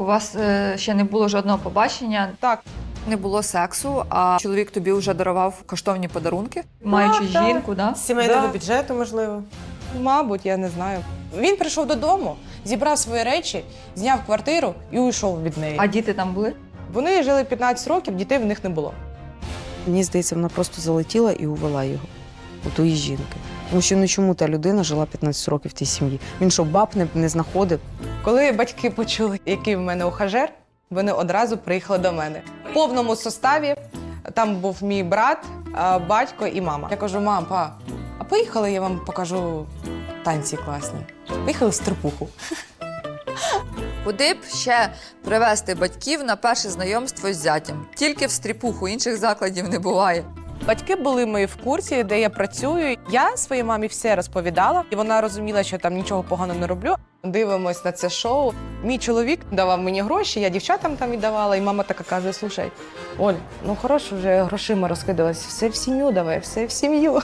у вас е, ще не було жодного побачення, Так, Не було сексу, а чоловік тобі вже дарував коштовні подарунки. маючи так. жінку, да? З сімейного Да. бюджету, можливо. мабуть, я не знаю. Він прийшов додому, зібрав свої речі, зняв квартиру і уйшов від неї. А діти там були? Вони жили 15 років, дітей в них не було. Мені здається, вона просто залетіла і увела його у тої жінки. Тому що ну чому та людина жила 15 років в тій сім'ї? Він що, баб не, не знаходив? Коли батьки почули, який в мене ухажер, вони одразу приїхали до мене. В повному составі там був мій брат, батько і мама. Я кажу: мам, па, а поїхали, я вам покажу танці класні. Поїхали в стрипуху. Куди б ще привезти батьків на перше знайомство з зятям? Тільки в стріпуху, інших закладів не буває. Батьки були мої в курсі, де я працюю. Я своїй мамі все розповідала, і вона розуміла, що там нічого поганого не роблю. Дивимось на це шоу. Мій чоловік давав мені гроші, я дівчатам там віддавала, і мама така каже: слушай, Оль, ну хорошо вже грошима розкидалась, все в сім'ю давай, все в сім'ю.